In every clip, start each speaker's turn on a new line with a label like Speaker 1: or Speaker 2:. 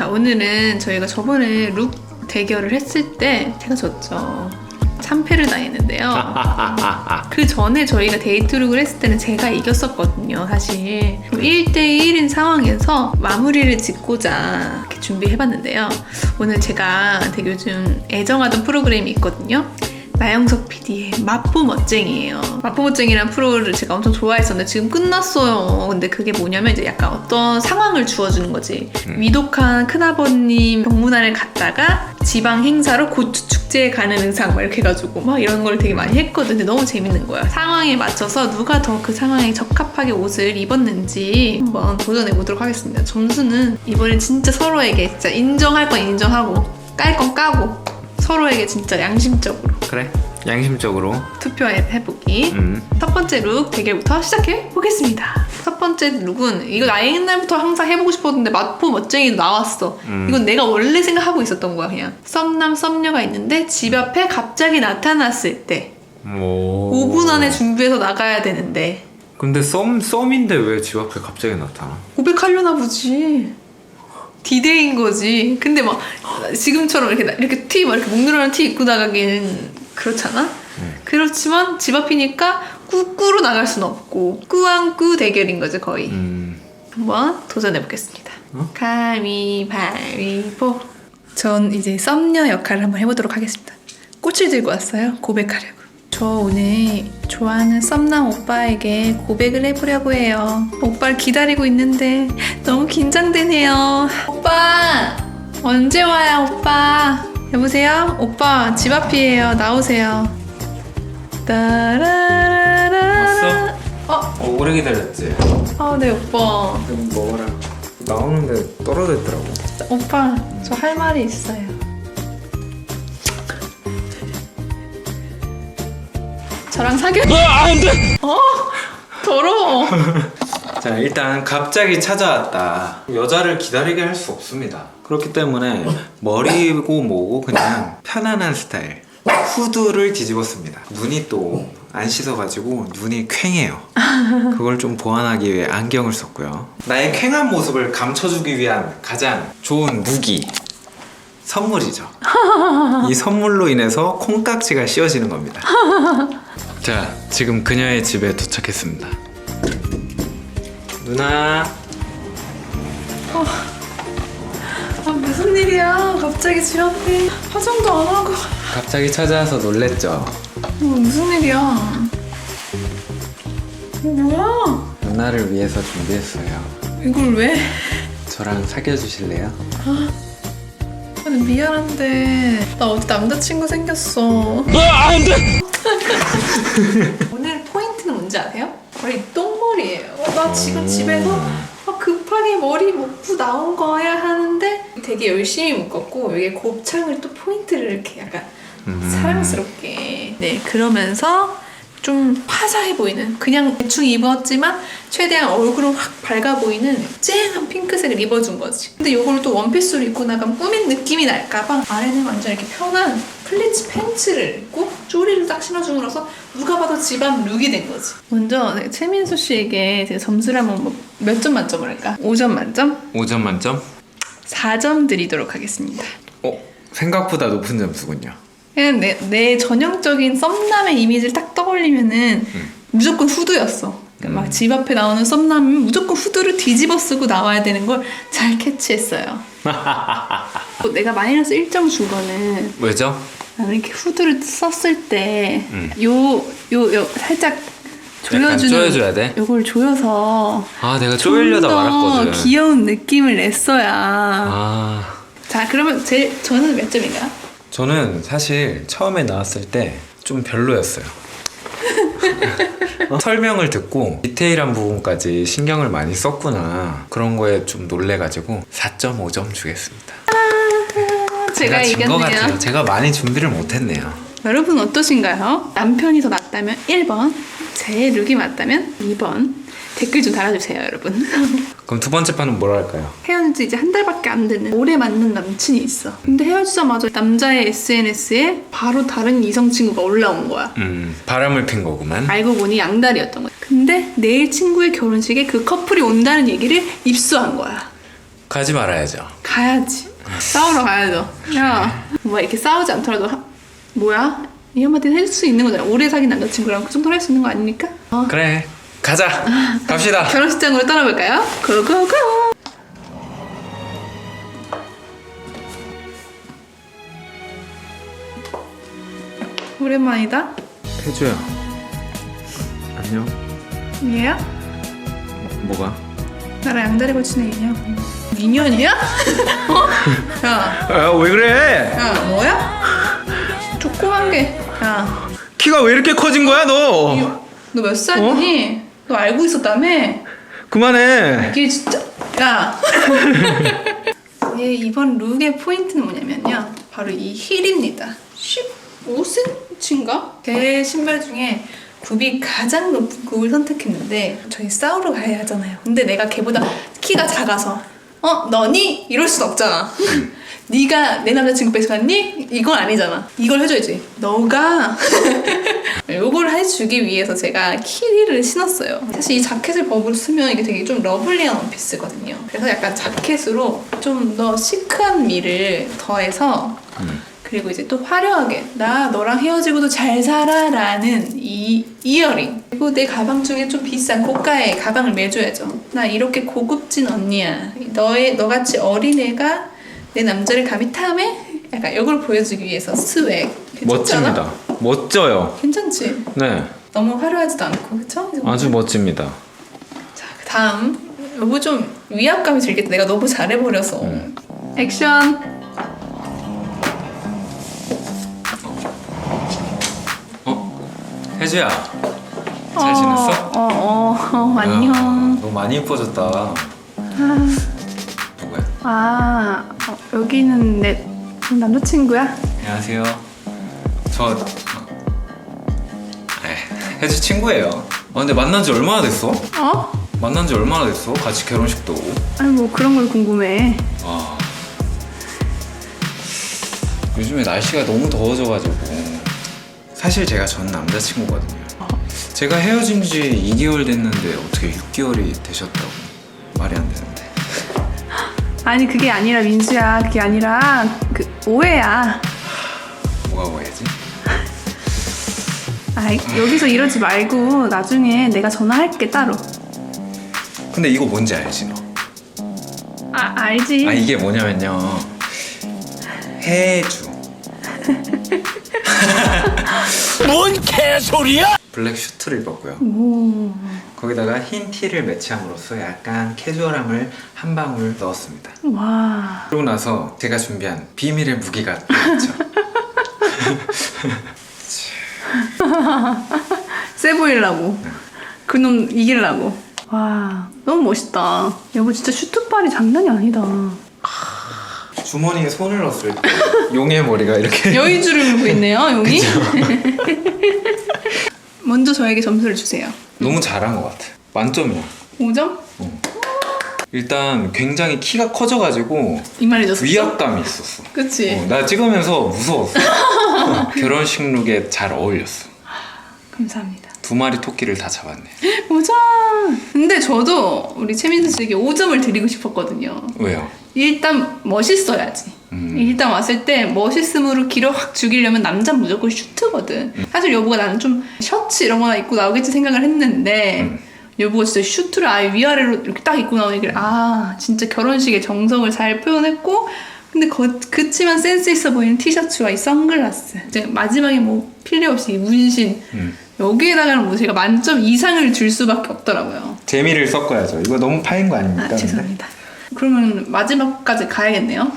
Speaker 1: 자, 오늘은 저희가 저번에 룩 대결을 했을 때 제가 졌죠. 참패를 당했는데요. 그 전에 저희가 데이트룩을 했을 때는 제가 이겼었거든요, 사실. 1대1인 상황에서 마무리를 짓고자 이렇게 준비해봤는데요. 오늘 제가 되게 요즘 애정하던 프로그램이 있거든요. 나영석 PD의 마포 멋쟁이에요. 마포 멋쟁이란 프로를 제가 엄청 좋아했었는데 지금 끝났어요. 근데 그게 뭐냐면 이제 약간 어떤 상황을 주어주는 거지. 위독한 큰아버님 병문안을 갔다가 지방 행사로 고추 축제에 가는 의상 막 이렇게 해가지고 막 이런 걸 되게 많이 했거든. 근데 너무 재밌는 거야. 상황에 맞춰서 누가 더 그 상황에 적합하게 옷을 입었는지 한번 도전해 보도록 하겠습니다. 점수는 이번엔 진짜 서로에게 진짜 인정할 건 인정하고 깔 건 까고 서로에게 진짜 양심적으로
Speaker 2: 그래 양심적으로
Speaker 1: 투표해보기.
Speaker 2: 음.
Speaker 1: 첫 번째 룩 대결부터 시작해 보겠습니다. 첫 번째 룩은 이거 나 옛날부터 항상 해보고 싶었는데 마포 멋쟁이도 나왔어.
Speaker 2: 음.
Speaker 1: 이건 내가 원래 생각하고 있었던 거야 그냥. 썸남 썸녀가 있는데 집 앞에 갑자기 나타났을 때
Speaker 2: 오.
Speaker 1: 5분 안에 준비해서 나가야 되는데
Speaker 2: 근데 썸 썸인데 왜 집 앞에 갑자기 나타나?
Speaker 1: 고백하려나 보지. 디데이인 거지. 근데 막 지금처럼 이렇게 나- 이렇게 티, 막 이렇게 목 늘어난 티 입고 나가기는 그렇잖아. 그렇지만 집 앞이니까 꾸꾸로 나갈 순 없고 꾸안꾸 대결인 거죠 거의.
Speaker 2: 음.
Speaker 1: 한번 도전해 보겠습니다.
Speaker 2: 어?
Speaker 1: 가위바위보. 전 이제 썸녀 역할을 한번 해보도록 하겠습니다. 꽃을 들고 왔어요. 고백하려고. 저 오늘 좋아하는 썸남 오빠에게 고백을 해보려고 해요. 오빠를 기다리고 있는데 너무 긴장되네요. 오빠! 언제 와요, 오빠? 여보세요? 오빠, 집 앞이에요. 나오세요. 따라라라. 어,
Speaker 2: 어, 오래 기다렸지.
Speaker 1: 아, 네, 오빠.
Speaker 2: 좀 먹어라. 나오는데 떨어져 있더라고.
Speaker 1: 오빠, 저 할 말이 있어요. 저랑 사귀어? 안 돼! 어? 더러워.
Speaker 2: 자 일단 갑자기 찾아왔다. 여자를 기다리게 할 수 없습니다. 그렇기 때문에 머리고 뭐고 그냥 편안한 스타일. 후드를 뒤집었습니다. 눈이 또 안 씻어가지고 눈이 퀭해요. 그걸 좀 보완하기 위해 안경을 썼고요. 나의 퀭한 모습을 감춰주기 위한 가장 좋은 무기. 선물이죠. 이 선물로 인해서 콩깍지가 씌워지는 겁니다. 자, 지금 그녀의 집에 도착했습니다. 누나,
Speaker 1: 아, 무슨 일이야. 갑자기 집 앞에 화장도 안 하고.
Speaker 2: 갑자기 찾아와서 놀랬죠?
Speaker 1: 어, 무슨 일이야. 어, 뭐야?
Speaker 2: 누나를 위해서 준비했어요.
Speaker 1: 이걸 왜?
Speaker 2: 저랑 사귀어 주실래요?
Speaker 1: 아니, 미안한데. 나 어제 남자친구 생겼어. 오늘 포인트는 뭔지 아세요? 머리 똥머리예요. 나 지금 집에서 아, 급하게 머리 묶고 나온 거야 하는데 되게 열심히 묶었고 여기 곱창을 또 포인트를 이렇게 약간
Speaker 2: 음.
Speaker 1: 사랑스럽게 네 그러면서 좀 화사해 보이는 그냥 대충 입었지만 최대한 얼굴은 확 밝아 보이는 쨍한 핑크색을 입어준 거지 근데 이걸 또 원피스로 입고 나가면 꾸민 느낌이 날까봐 아래는 완전 이렇게 편한 플리츠 팬츠를 입고 쪼리를 딱 신어줌으로써 누가 봐도 집안 룩이 된 거지 먼저 네, 최민수 씨에게 제가 점수를 한번 몇점 만점을 할까? 5점 만점?
Speaker 2: 5점 만점?
Speaker 1: 4점 드리도록 하겠습니다
Speaker 2: 어, 생각보다 높은 점수군요.
Speaker 1: 그냥 내, 내 전형적인 썸남의 이미지를 딱 떠올리면은
Speaker 2: 음.
Speaker 1: 무조건 후드였어. 그러니까 막집 앞에 나오는 썸남은 무조건 후드를 뒤집어 쓰고 나와야 되는 걸 잘 캐치했어요. 또 내가 마이너스 1점 준 거는
Speaker 2: 왜죠?
Speaker 1: 나는 이렇게 후드를 썼을 때
Speaker 2: 음.
Speaker 1: 요, 요, 요 살짝 조여주는
Speaker 2: 돼?
Speaker 1: 요걸 조여서
Speaker 2: 아, 내가
Speaker 1: 더
Speaker 2: 말았거든.
Speaker 1: 귀여운 느낌을 냈어야.
Speaker 2: 아,
Speaker 1: 자, 그러면 제 저는 몇 점인가요?
Speaker 2: 저는 사실 처음에 나왔을 때 좀 별로였어요. 어, 설명을 듣고 디테일한 부분까지 신경을 많이 썼구나 그런 거에 좀 놀래가지고 4.5점 주겠습니다.
Speaker 1: 제가
Speaker 2: 진것
Speaker 1: 이겼네요.
Speaker 2: 같아요. 제가 많이 준비를 못했네요.
Speaker 1: 여러분 어떠신가요? 남편이 더 낫다면 1번, 제 룩이 맞다면 2번. 댓글 좀 달아주세요, 여러분.
Speaker 2: 그럼 두 번째 판은 뭐라 할까요?
Speaker 1: 헤어진 지 이제 한 달밖에 안 되는 오래 만난 남친이 있어. 근데 헤어지자마자 남자의 SNS에 바로 다른 이성 친구가 올라온 거야.
Speaker 2: 음, 바람을 핀 거구만.
Speaker 1: 알고 보니 양다리였던 거야. 근데 내일 친구의 결혼식에 그 커플이 온다는 얘기를 입수한 거야.
Speaker 2: 가지 말아야죠.
Speaker 1: 가야지. 싸우러 가야죠. 야, 뭐 이렇게 싸우지 않더라도 하- 뭐야? 이 한마디는 해줄 수 있는 거잖아. 오래 사귄 남자친구랑 그 정도로 할 수 있는 거 아닙니까? 어.
Speaker 2: 그래 가자 갑시다
Speaker 1: 결혼식장으로 떠나볼까요? 고고고! 오랜만이다.
Speaker 2: 태주야 안녕
Speaker 1: 얘야?
Speaker 2: 뭐가?
Speaker 1: 나랑 양다리 걸치는 인형. 인연이야? 어? 야,
Speaker 2: 아왜 그래
Speaker 1: 야, 뭐야? 조그만 게. 야,
Speaker 2: 키가 왜 이렇게 커진 거야 너
Speaker 1: 너 몇 살이니? 너 알고 있었다며?
Speaker 2: 그만해
Speaker 1: 이게 진짜. 야. 얘 이번 룩의 포인트는 뭐냐면요. 바로 이 힐입니다. 15cm인가? 제 신발 중에 굽이 가장 높은 굽을 선택했는데 저희 싸우러 가야 하잖아요. 근데 내가 걔보다 키가 작아서 어 너니 이럴 순 없잖아. 네가 내 남자친구 뺏어갔니? 이건 아니잖아. 이걸 해줘야지. 너가 요걸 해주기 위해서 제가 키리를 신었어요. 사실 이 자켓을 법으로 쓰면 이게 되게 좀 러블리한 원피스거든요. 그래서 약간 자켓으로 좀 더 시크한 미를 더해서 그리고 이제 또 화려하게 나 너랑 헤어지고도 잘 살아라는 이 이어링 그리고 내 가방 중에 좀 비싼 고가의 가방을 매줘야죠. 나 이렇게 고급진 언니야. 너의 너같이 어린애가 내 남자를 감히 탐해? 약간 이걸 보여주기 위해서 스웩 괜찮지 않아?
Speaker 2: 멋집니다 멋져요
Speaker 1: 괜찮지?
Speaker 2: 네
Speaker 1: 너무 화려하지도 않고 그쵸?
Speaker 2: 아주 멋집니다
Speaker 1: 자, 그 다음 너무 좀 위압감이 들겠다. 내가 너무 잘해버려서. 액션.
Speaker 2: 어? 혜주야 잘 지냈어?
Speaker 1: 어, 어, 어,
Speaker 2: 야,
Speaker 1: 안녕.
Speaker 2: 너 많이 이뻐졌다 누구야?
Speaker 1: 아, 어, 여기는 내 남자친구야?
Speaker 2: 안녕하세요 저 에이, 혜주 친구예요 아 근데 만난 지 얼마나 됐어?
Speaker 1: 어?
Speaker 2: 만난 지 얼마나 됐어? 같이 결혼식도 오고
Speaker 1: 아니, 뭐 그런 걸 궁금해.
Speaker 2: 와. 요즘에 날씨가 너무 더워져가지고 사실 제가 전 남자친구거든요. 제가 헤어진 지 2개월 됐는데 어떻게 6개월이 되셨다고 말이 안 되는데.
Speaker 1: 아니, 그게 아니라, 민수야. 그게 아니라, 그, 오해야.
Speaker 2: 뭐가 오해지?
Speaker 1: 아, 여기서 이러지 말고, 나중에 내가 전화할게, 따로.
Speaker 2: 근데 이거 뭔지 알지 너?
Speaker 1: 아, 알지.
Speaker 2: 아 이게 뭐냐면요. 해주.
Speaker 3: 뭔 개소리야!
Speaker 2: 블랙 슈트를 입었고요.
Speaker 1: 오.
Speaker 2: 거기다가 흰 티를 매치함으로써 약간 캐주얼함을 한 방울 넣었습니다.
Speaker 1: 와.
Speaker 2: 그러고 나서 제가 준비한 비밀의 무기가 있죠.
Speaker 1: 세 보이려고. 그놈 이기려고. 와, 너무 멋있다. 여보 진짜 슈트빨이 장난이 아니다.
Speaker 2: 주머니에 손을 넣었을 때 용의 머리가 이렇게
Speaker 1: 여의주를 물고 있네요, 용이. 먼저 저에게 점수를 주세요.
Speaker 2: 너무 잘한 것 같아. 만점이야.
Speaker 1: 5점?
Speaker 2: 일단 굉장히 키가 커져가지고
Speaker 1: 이만해졌어.
Speaker 2: 위압감이 있었어.
Speaker 1: 그치?
Speaker 2: 어, 나 찍으면서 무서웠어. 결혼식 룩에 잘 어울렸어.
Speaker 1: 감사합니다.
Speaker 2: 두 마리 토끼를 다 잡았네.
Speaker 1: 5점! 근데 저도 우리 최민수 씨에게 5점을 드리고 싶었거든요.
Speaker 2: 왜요?
Speaker 1: 일단 멋있어야지.
Speaker 2: 음.
Speaker 1: 일단 왔을 때 멋있음으로 길을 확 죽이려면 남자 는 무조건 슈트거든. 사실 여보가 나는 좀 셔츠 이런 거나 입고 나오겠지 생각을 했는데
Speaker 2: 음.
Speaker 1: 여보가 진짜 슈트를 아예 위아래로 이렇게 딱 입고 나오니까 아 진짜 결혼식의 정성을 잘 표현했고 근데 거, 그치만 센스 있어 보이는 티셔츠와 이 선글라스 이제 마지막에 뭐 필요 없이 이 문신
Speaker 2: 음.
Speaker 1: 여기에다가는 뭐 제가 만점 이상을 줄 수밖에 없더라고요.
Speaker 2: 재미를 섞어야죠. 이거 너무 파인 거 아닙니까?
Speaker 1: 아
Speaker 2: 근데?
Speaker 1: 죄송합니다. 그러면 마지막까지 가야겠네요.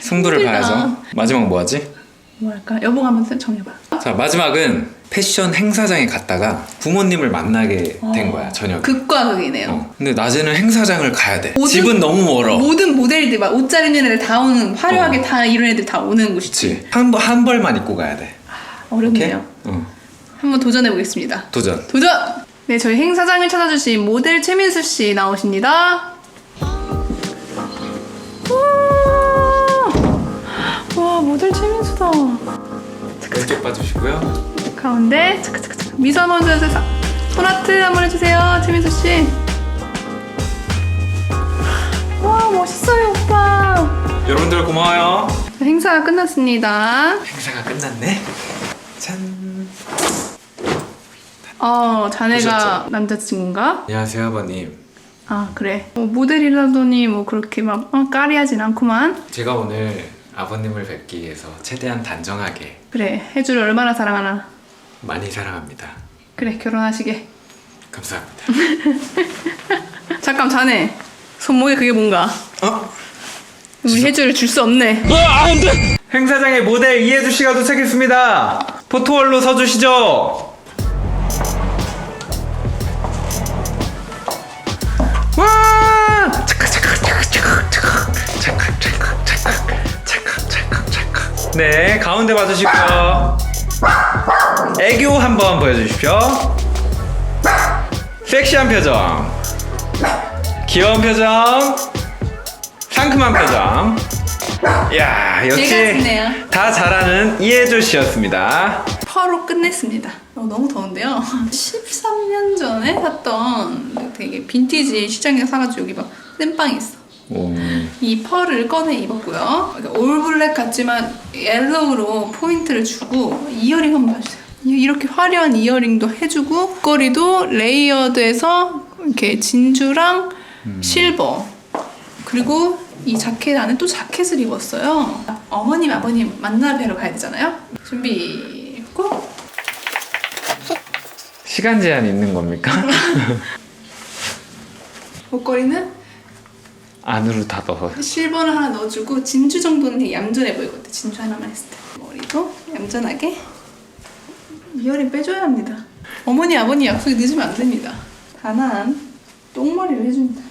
Speaker 2: 승부를
Speaker 1: 힘들다.
Speaker 2: 봐야죠. 마지막 뭐 하지?
Speaker 1: 뭐 할까? 여보가 한번 정해봐.
Speaker 2: 자 마지막은 패션 행사장에 갔다가 부모님을 만나게 된 거야 저녁에.
Speaker 1: 극과 극이네요.
Speaker 2: 어. 근데 낮에는 행사장을 가야 돼.
Speaker 1: 모든-
Speaker 2: 집은 너무 멀어.
Speaker 1: 모든 모델들 막 옷 잘 입는 애들 다 오는 화려하게
Speaker 2: 어.
Speaker 1: 다 이런 애들 다 오는 곳이지.
Speaker 2: 그치. 한, 벌- 한 벌만 입고 가야 돼. 오케이?
Speaker 1: 어렵네요.
Speaker 2: 어.
Speaker 1: 한번 도전해 보겠습니다.
Speaker 2: 도전.
Speaker 1: 도전! 네, 저희 행사장을 찾아주신 모델 최민수 씨 나오십니다. 와! 모델 최민수다.
Speaker 2: 왼쪽 봐주시고요.
Speaker 1: 가운데 차카차카차카 미소 한번 해주세요. 손아트 한번 해주세요, 최민수 씨. 와 멋있어요, 오빠.
Speaker 2: 여러분들 고마워요.
Speaker 1: 행사가 끝났습니다.
Speaker 2: 행사가 끝났네. 짠.
Speaker 1: 어, 자네가
Speaker 2: 보셨죠?
Speaker 1: 남자친구인가?
Speaker 2: 안녕하세요 아버님.
Speaker 1: 아, 그래. 뭐 모델이라더니 뭐 그렇게 막 어, 까리하진 않구만.
Speaker 2: 제가 오늘 아버님을 뵙기 위해서 최대한 단정하게
Speaker 1: 그래 해주를 얼마나 사랑하나
Speaker 2: 많이 사랑합니다.
Speaker 1: 그래 결혼하시게
Speaker 2: 감사합니다.
Speaker 1: 잠깐 자네 손목에 그게 뭔가
Speaker 2: 어?
Speaker 1: 우리 해주를 줄 수 없네 어, 아,
Speaker 2: 행사장의 모델 이혜주 씨가 도착했습니다. 포토월로 서주시죠. 와! 차크 차크 차크 차크 차크 차크 네 가운데 봐주시고요. 애교 한번 보여주십시오. 섹시한 표정, 귀여운 표정, 상큼한 표정. 야 역시. 다 잘하는 이혜주 씨였습니다.
Speaker 1: 퍼로 끝냈습니다. 어, 너무 더운데요. 13년 전에 샀던 되게 빈티지 시장에서 사가지고 여기 막 땜빵이 있어.
Speaker 2: 오.
Speaker 1: 이 펄을 꺼내 입었고요. 이렇게 올블랙 같지만 옐로우로 포인트를 주고 이어링 한번 봐주세요. 이- 이렇게 화려한 이어링도 해주고 목걸이도 레이어드해서 이렇게 진주랑 실버 그리고 이 자켓 안에 또 자켓을 입었어요. 어머님 아버님 만나 뵈러 가야 되잖아요. 준비 고!
Speaker 2: 시간 제한 있는 겁니까?
Speaker 1: 목걸이는
Speaker 2: 안으로 다 넣어.
Speaker 1: 실버를 하나 넣어주고 진주 정도는 되게 얌전해 보이거든. 진주 하나만 했을 때 머리도 얌전하게 이어링 빼줘야 합니다. 어머니 아버니 약속이 늦으면 안 됩니다. 단아한 똥머리를 해줍니다.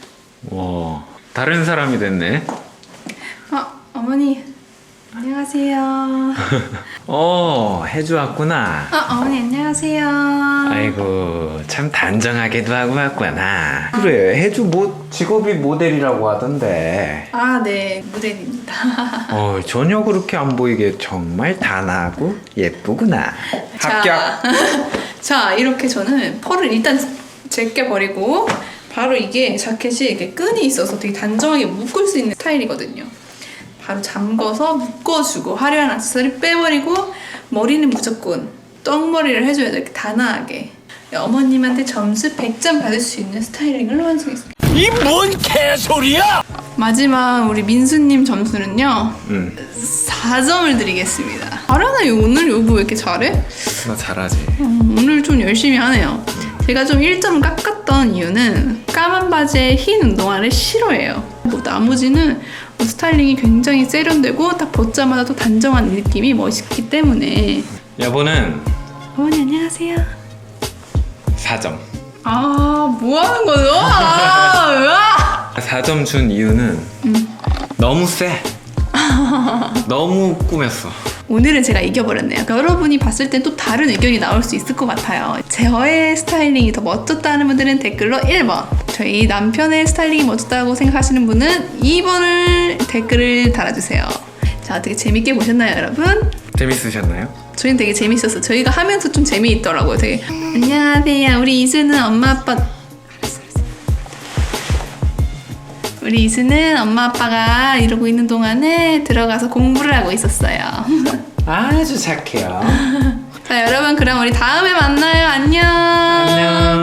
Speaker 2: 와 다른 사람이 됐네.
Speaker 1: 아 어머니 안녕하세요.
Speaker 2: 어 해주 왔구나.
Speaker 1: 아 어머니 안녕하세요.
Speaker 2: 아이고 참 단정하게도 하고 왔구나. 그래 해주 뭐 직업이 모델이라고 하던데.
Speaker 1: 아 네 모델입니다.
Speaker 2: 어 전혀 그렇게 안 보이게 정말 단아하고 예쁘구나. 합격.
Speaker 1: 자, 자 이렇게 저는 펄을 일단 제껴 버리고 바로 이게 자켓이 이렇게 끈이 있어서 되게 단정하게 묶을 수 있는 스타일이거든요. 바로 잠궈서 묶어주고 화려한 액세서리 빼버리고 머리는 무조건 떡머리를 해줘야 돼 이렇게 단아하게 어머님한테 점수 100점 받을 수 있는 스타일링을 완성했습니다.
Speaker 3: 이 뭔 개소리야?
Speaker 1: 마지막 우리 민수님 점수는요
Speaker 2: 응.
Speaker 1: 4점을 드리겠습니다. 잘하네 오늘 여보 왜 이렇게 잘해?
Speaker 2: 나 잘하지.
Speaker 1: 음, 오늘 좀 열심히 하네요. 제가 좀 1점 깎았던 이유는 까만 바지에 흰 운동화를 싫어해요. 뭐 나머지는 스타일링이 굉장히 세련되고 딱 벗자마자 또 단정한 느낌이 멋있기 때문에
Speaker 2: 여보는
Speaker 1: 어머니 안녕하세요.
Speaker 2: 4점.
Speaker 1: 아, 뭐 하는 거죠? 아, 으아!
Speaker 2: 4점 준 이유는 너무 세. 너무 꾸몄어.
Speaker 1: 오늘은 제가 이겨버렸네요. 그러니까 여러분이 봤을 땐 또 다른 의견이 나올 수 있을 것 같아요. 저의 스타일링이 더 멋졌다는 분들은 댓글로 1번, 저희 남편의 스타일링이 멋졌다고 생각하시는 분은 2번을 댓글을 달아주세요. 자, 어떻게 재밌게 보셨나요, 여러분?
Speaker 2: 재밌으셨나요?
Speaker 1: 저희는 되게 재밌었어요. 저희가 하면서 좀 재미있더라고요. 되게 안녕하세요. 우리 이수는 엄마 아빠 우리 이수는 엄마 아빠가 이러고 있는 동안에 들어가서 공부를 하고 있었어요.
Speaker 2: 아주 착해요.
Speaker 1: 자, 여러분 그럼 우리 다음에 만나요. 안녕.
Speaker 2: 안녕.